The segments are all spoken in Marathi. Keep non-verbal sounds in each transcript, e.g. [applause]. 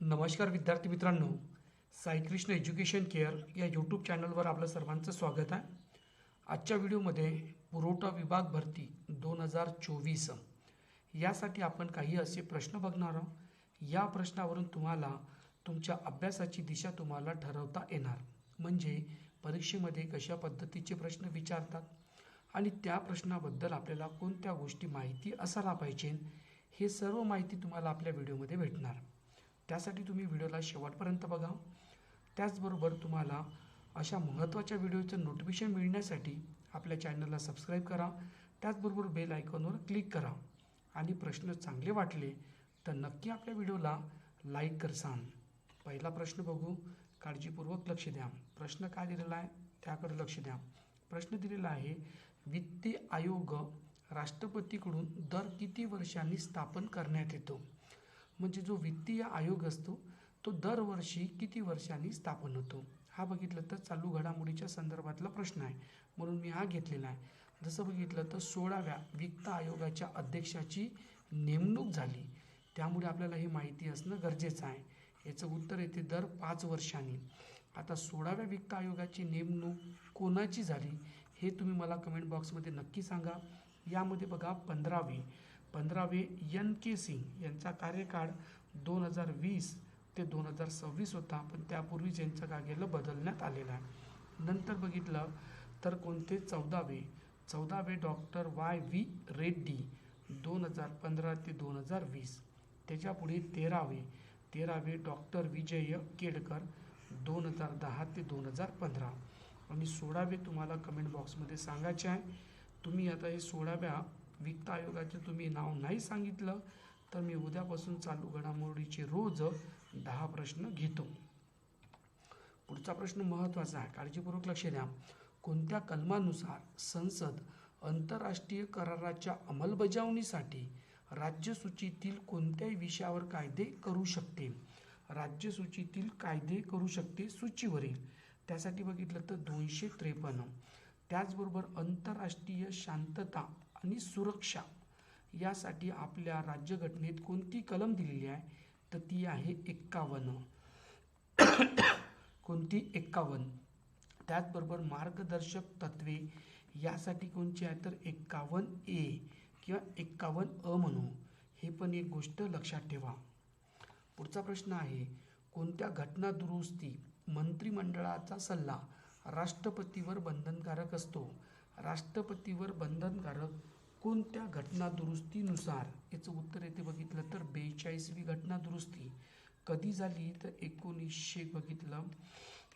नमस्कार विद्यार्थी मित्रांनो साईकृष्ण एज्युकेशन केअर या यूट्यूब चॅनलवर आपलं सर्वांचं स्वागत आहे. आजच्या व्हिडिओमध्ये पुरवठा विभाग भरती दोन हजार चोवीस. यासाठी आपण काही असे प्रश्न बघणार आहोत. या प्रश्नावरून तुम्हाला तुमच्या अभ्यासाची दिशा तुम्हाला ठरवता येणार. म्हणजे परीक्षेमध्ये कशा पद्धतीचे प्रश्न विचारतात आणि त्या प्रश्नाबद्दल आपल्याला कोणत्या गोष्टी माहिती असायला पाहिजे हे सर्व माहिती तुम्हाला आपल्या व्हिडिओमध्ये भेटणार. त्यासाठी तुम्ही व्हिडिओला शेवटपर्यंत बघा. त्याचबरोबर तुम्हाला अशा महत्त्वाच्या व्हिडिओचं नोटिफिकेशन मिळण्यासाठी आपल्या चॅनलला सबस्क्राईब करा. त्याचबरोबर बेल आयकॉनवर क्लिक करा. आणि प्रश्न चांगले वाटले तर नक्की आपल्या व्हिडिओला लाईक करसान. पहिला प्रश्न बघू. काळजीपूर्वक लक्ष द्या. प्रश्न काय दिलेला आहे? त्याकडे लक्ष द्या. प्रश्न दिलेला आहे वित्तीय आयोग राष्ट्रपतीकडून दर किती वर्षांनी स्थापन करण्यात येतो? म्हणजे जो वित्तीय आयोग असतो तो दरवर्षी किती वर्षांनी स्थापन होतो? हा बघितलं तर चालू घडामोडीच्या संदर्भातला प्रश्न आहे म्हणून मी हा घेतलेला आहे. जसं बघितलं तर सोळाव्या वित्त आयोगाच्या अध्यक्षाची नेमणूक झाली. त्यामुळे आपल्याला हे माहिती असणं गरजेचं आहे. याचं उत्तर येते दर पाच वर्षांनी. आता सोळाव्या वित्त आयोगाची नेमणूक कोणाची झाली हे तुम्ही मला कमेंट बॉक्समध्ये नक्की सांगा. यामध्ये बघा पंधरावी. पंधरावे यन के सिंग यांचा कार्यकाळ दोन हजार वीस ते दोन हजार सव्वीस होता पण त्यापूर्वी यांचं जागेला बदलण्यात आलेला. आहे नंतर बघितलं तर कोणते? चौदावे. चौदावे डॉक्टर वाय व्ही रेड्डी दोन हजार पंधरा ते दोन हजार वीस. त्याच्यापुढे तेरावे. तेरावे डॉक्टर विजय केडकर दोन हजार दहा ते दोन हजार पंधरा. आणि सोळावे तुम्हाला कमेंट बॉक्समध्ये सांगायचे आहे. तुम्ही आता हे सोळाव्या वित्त आयोगाचे तुम्ही नाव नाही सांगितलं तर मी उद्यापासून चालू घडामोडीचे रोज दहा प्रश्न घेतो. पुढचा प्रश्न महत्त्वाचा आहे. काळजीपूर्वक लक्ष द्या. कोणत्या कलमानुसार संसद आंतरराष्ट्रीय कराराच्या अंमलबजावणीसाठी राज्यसूचीतील कोणत्याही विषयावर कायदे करू शकते? राज्यसूचीतील कायदे करू शकते सूचीवरील. त्यासाठी बघितलं तर दोनशे त्रेपन्न. त्याचबरोबर आंतरराष्ट्रीय शांतता आणि सुरक्षा यासाठी आपल्या राज्यघटनेत कोणती कलम दिलेली आहे? तर ती आहे एक्कावन्न. [coughs] कोणती? एक्कावन्न. त्याचबरोबर मार्गदर्शक तत्वे यासाठी कोणची आहे तर एक्कावन्न ए किंवा एक्कावन्न अ म्हणू. हे पण एक गोष्ट लक्षात ठेवा. पुढचा प्रश्न आहे कोणत्या घटना दुरुस्ती मंत्रिमंडळाचा सल्ला राष्ट्रपतीवर बंधनकारक असतो? राष्ट्रपतीवर बंधनकारक कोणत्या घटना दुरुस्तीनुसार? याचं उत्तर येते बघितलं तर बेचाळीसवी घटना दुरुस्ती. कधी झाली? तर एकोणीसशे बघितलं.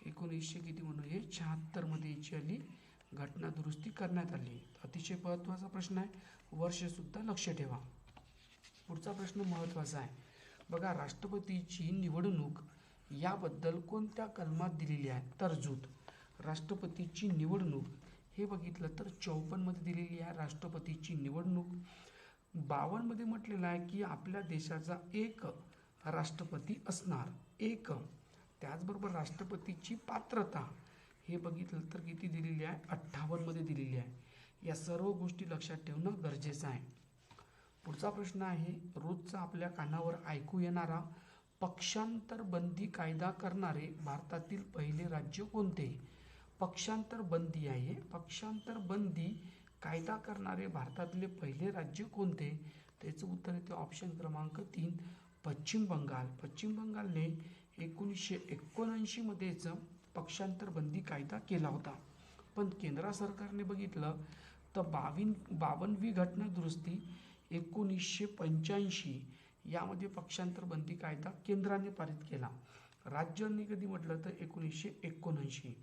एकोणीसशे किती म्हणू हे शहात्तरमध्ये याची आली. घटना दुरुस्ती करण्यात आली. अतिशय महत्त्वाचा प्रश्न आहे. वर्षसुद्धा लक्ष ठेवा. पुढचा प्रश्न महत्त्वाचा आहे. बघा राष्ट्रपतीची निवडणूक याबद्दल कोणत्या कलमात दिलेली आहे? तरजूद. राष्ट्रपतीची निवडणूक हे बघितलं तर चौपन्नमध्ये दिलेली आहे राष्ट्रपतीची निवडणूक बावनमध्ये म्हटलेलं आहे की आपल्या देशाचा एक राष्ट्रपती असणार. एक. त्याचबरोबर राष्ट्रपतीची पात्रता हे बघितलं तर किती दिलेली आहे? अठ्ठावन्नमध्ये दिलेली आहे. या सर्व गोष्टी लक्षात ठेवणं गरजेचं आहे. पुढचा प्रश्न आहे रोजचा आपल्या कानावर ऐकू येणारा पक्षांतर बंदी कायदा करणारे भारतातील पहिले राज्य कोणते? पक्षांतर बंदी आहे. पक्षांतर बंदी कायदा करणारे भारतातले पहिले राज्य कोणते? त्याचं उत्तर येते ऑप्शन क्रमांक तीन पश्चिम बंगाल. पश्चिम बंगालने एकोणीसशे एकोणऐंशीमध्येच पक्षांतर बंदी कायदा केला होता. पण केंद्र सरकारने बघितलं तर बावीन बावनवी घटना दुरुस्ती एकोणीसशे पंच्याऐंशी यामध्ये पक्षांतर बंदी कायदा केंद्राने पारित केला. राज्यांनी कधी म्हटलं तर एकोणीसशे एकोणऐंशी.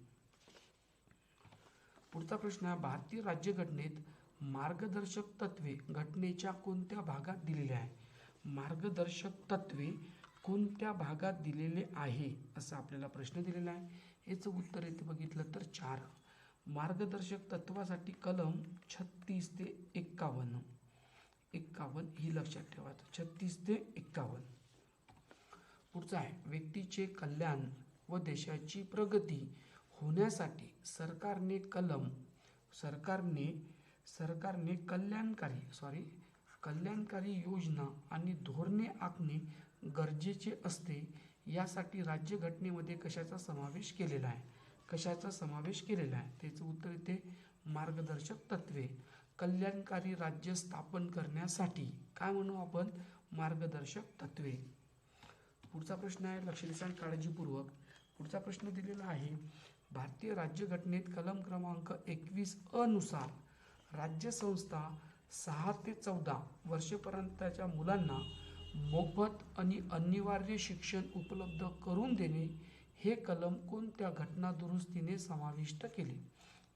पुढचा प्रश्न आहे भारतीय राज्यघटनेत मार्गदर्शक तत्वे घटनेच्या कोणत्या भागात दिलेले आहे? मार्गदर्शक तत्वे कोणत्या भागात दिलेले आहे? असा आपल्याला प्रश्न दिलेला आहे. याचं उत्तर येते बघितलं तर चार. मार्गदर्शक तत्वासाठी कलम छत्तीस ते एक्कावन्न. एक्कावन्न ही लक्षात ठेवायचं छत्तीस ते एक्कावन्न. पुढचं आहे. व्यक्तीचे कल्याण व देशाची प्रगती होण्यासाठी सरकारने कलम सरकारने सरकारने कल्याणकारी सॉरी कल्याणकारी योजना आणि धोरणे आखणे गरजेचे असते यासाठी राज्यघटनेमध्ये कशाचा समावेश केलेला आहे? कशाचा समावेश केलेला आहे? त्याचं उत्तर येते मार्गदर्शक तत्वे. कल्याणकारी राज्य स्थापन करण्यासाठी काय म्हणू आपण? मार्गदर्शक तत्वे. पुढचा प्रश्न आहे लक्ष द्या काळजीपूर्वक. पुढचा प्रश्न दिलेला आहे भारतीय राज्यघटनेत कलम क्रमांक एकवीस अनुसार राज्यसंस्था सहा ते चौदा वर्षेपर्यंतच्या मुलांना मोफत आणि अनिवार्य शिक्षण उपलब्ध करून देणे हे कलम कोणत्या घटना दुरुस्तीने समाविष्ट केले?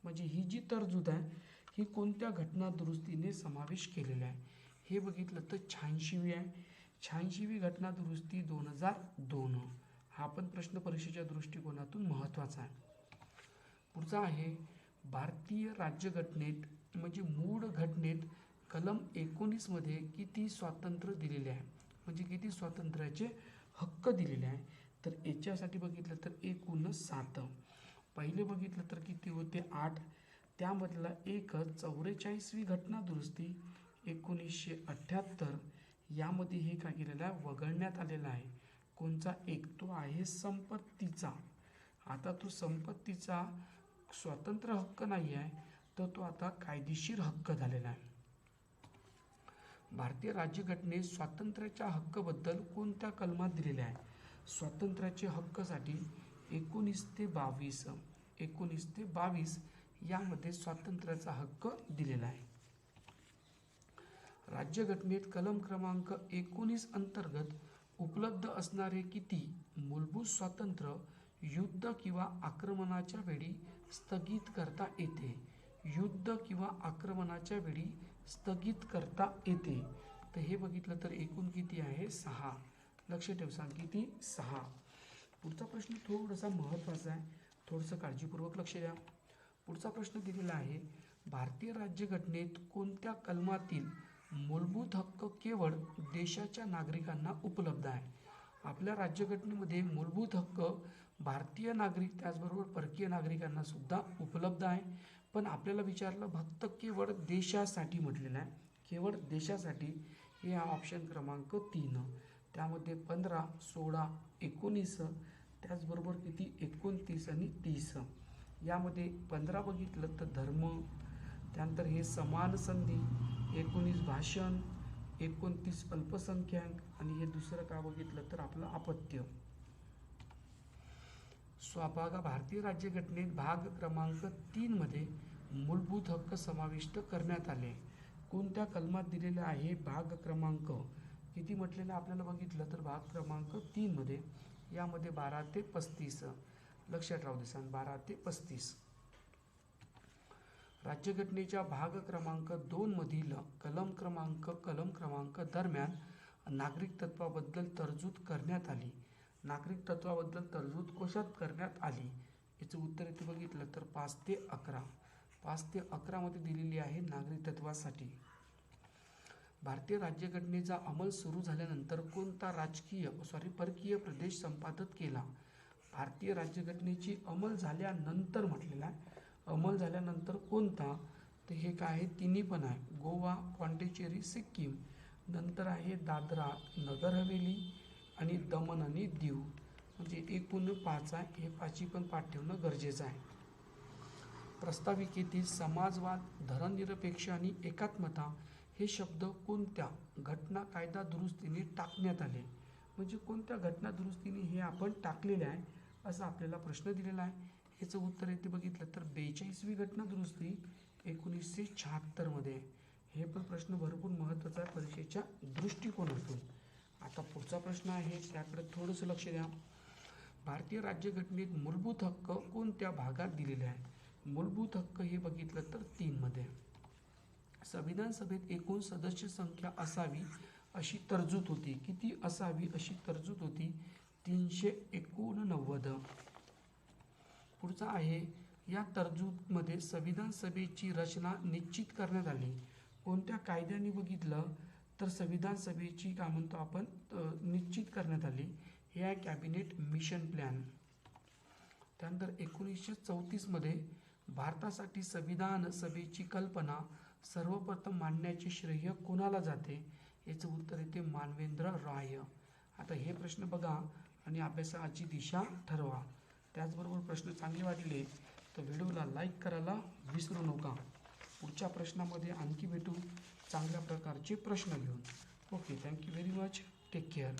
म्हणजे ही जी तरतूद आहे ही कोणत्या घटना दुरुस्तीने समावेश केलेला आहे? हे बघितलं तर शहाऐंशीवी आहे. शहाऐंशीवी घटना दुरुस्ती दोन हजार दोन. हा पण प्रश्न परीक्षेच्या दृष्टिकोनातून महत्त्वाचा आहे. पुढचा आहे भारतीय राज्यघटनेत म्हणजे मूळ घटनेत कलम एकोणीसमध्ये किती स्वातंत्र्य दिलेले आहे? म्हणजे किती स्वातंत्र्याचे हक्क दिलेले आहे? तर याच्यासाठी बघितलं तर एकूण सात पहिले बघितलं तर किती होते? आठ. त्यामधला एक चौवेचाळीसवी घटना दुरुस्ती एकोणीसशे अठ्ठ्याहत्तर. यामध्ये हे काय केलेलं आहे? वगळण्यात आलेला आहे. कोणचा? एक तो आहे संपत्तीचा. आता तो संपत्तीचा स्वतंत्र हक्क नाही आहे तर तो आता कायदेशीर हक्क झालेला आहे. भारतीय राज्यघटनेत स्वातंत्र्याच्या हक्कबद्दल कोणत्या कलमात दिलेले आहे स्वातंत्र्याचे हक्कसाठी एकोणीस ते बावीस एकोणीस ते बावीस यामध्ये स्वातंत्र्याचा हक्क दिलेला आहे. राज्यघटनेत कलम क्रमांक एकोणीस अंतर्गत उपलब्ध असणारे किती मूलभूत स्वातंत्र्य युद्ध किंवा आक्रमणाच्या वेळी स्थगित करता येते. युद्ध किंवा आक्रमणाच्या वेळी स्थगित करता येते. तर हे बघितलं तर एकूण किती आहे? सहा. लक्ष ठेव सांग किती? सहा. पुढचा प्रश्न थोडासा महत्त्वाचा आहे. थोडंसं काळजीपूर्वक लक्ष द्या. पुढचा प्रश्न दिलेला आहे भारतीय राज्यघटनेत कोणत्या कलमातील मूलभूत हक्क केवळ देशाच्या नागरिकांना उपलब्ध आहे? आपल्या राज्यघटनेमध्ये मूलभूत हक्क भारतीय नागरिक त्याचबरोबर परकीय नागरिकांना सुद्धा उपलब्ध आहे. पण आपल्याला विचारलं फक्त केवळ देशासाठी म्हटलेलं आहे केवळ देशासाठी हे हा ऑप्शन क्रमांक तीन. त्यामध्ये पंधरा सोळा एकोणीस त्याचबरोबर किती? एकोणतीस आणि तीस. यामध्ये पंधरा बघितलं तर धर्म त्यानंतर हे समान संधी एकोणीस भाषण एकोणतीस अल्पसंख्याक आणि हे दुसरं का बघितलं तर आपलं अपत्य. स्वभागा भारतीय राज्यघटनेत भाग क्रमांक तीनमध्ये मूलभूत हक्क समाविष्ट करण्यात आले. कोणत्या कलमात दिलेले आहे भाग क्रमांक? किती म्हटलेलं आपल्याला बघितलं तर भाग क्रमांक तीनमध्ये यामध्ये बारा ते पस्तीस. लक्षात राहू दे सांग बारा ते पस्तीस. राज्यघटनेच्या भाग क्रमांक दोनमधील कलम क्रमांक कलम क्रमांक दरम्यान नागरिक तत्वाबद्दल तरतूद करण्यात आली. नागरिक तत्वाबद्दल तरतूद कोशात करण्यात आली. याचं उत्तर इथे बघितलं तर पाच ते अकरा. पाच ते अकरामध्ये दिलेली आहे नागरिक तत्वासाठी. भारतीय राज्यघटनेचा अंमल सुरू झाल्यानंतर कोणता राजकीय सॉरी परकीय प्रदेश संपादित केला? भारतीय राज्यघटनेची अंमल झाल्यानंतर म्हटलेला आहे. अंमल झाल्यानंतर कोणता? तर हे काय आहे? तिन्ही पण आहे. गोवा पॉंडेचेरी सिक्कीम. नंतर आहे दादरा नगर हवेली. आणि दमन आणि दीव. म्हणजे एकूण पाच आहे हे पाची पण पाठ ठेवणं गरजेचं आहे. प्रस्ताविकेतील समाजवाद धरणनिरपेक्ष आणि एकात्मता हे शब्द कोणत्या घटना कायदा दुरुस्तीने टाकण्यात आले? म्हणजे कोणत्या घटना दुरुस्तीने हे आपण टाकलेले आहे? असा आपल्याला प्रश्न दिलेला आहे. याचं उत्तर येथे बघितलं तर बेचाळीसवी घटना दुरुस्ती एकोणीसशे शहात्तरमध्ये. हे पण प्रश्न भरपूर महत्त्वाचा आहे परीक्षेच्या दृष्टिकोनातून. आता पुढचा प्रश्न आहे त्याकडे थोडंसं लक्ष द्या. भारतीय राज्यघटनेत मूलभूत हक्क कोणत्या भागात दिलेले आहे मूलभूत हक्क हे बघितलं तर तीनमध्ये. संविधान सभेत एकूण सदस्य संख्या असावी अशी तरजूत होती. किती असावी अशी तरजूत होती? तीनशे एकोणनव्वद. पुढचा आहे या तरजूतमध्ये संविधान सभेची रचना निश्चित करण्यात आली. कोणत्या कायद्याने बघितलं? तर संविधान सभेची काय म्हणतो आपण निश्चित करण्यात आली. हे आहे कॅबिनेट मिशन प्लॅन. त्यानंतर एकोणीसशे चौतीसमध्ये भारतासाठी संविधान सभेची कल्पना सर्वप्रथम मांडण्याचे श्रेय कोणाला जाते याचं उत्तर येते मानवेंद्र राय. आता हे प्रश्न बघा आणि अभ्यासाची दिशा ठरवा. त्याचबरोबर प्रश्न चांगले वाटले तर व्हिडिओला लाईक करायला विसरू नका. पुढच्या प्रश्नामध्ये आणखी भेटू. चांगल्या प्रकारचे प्रश्न घेऊन. Okay thank you very much take care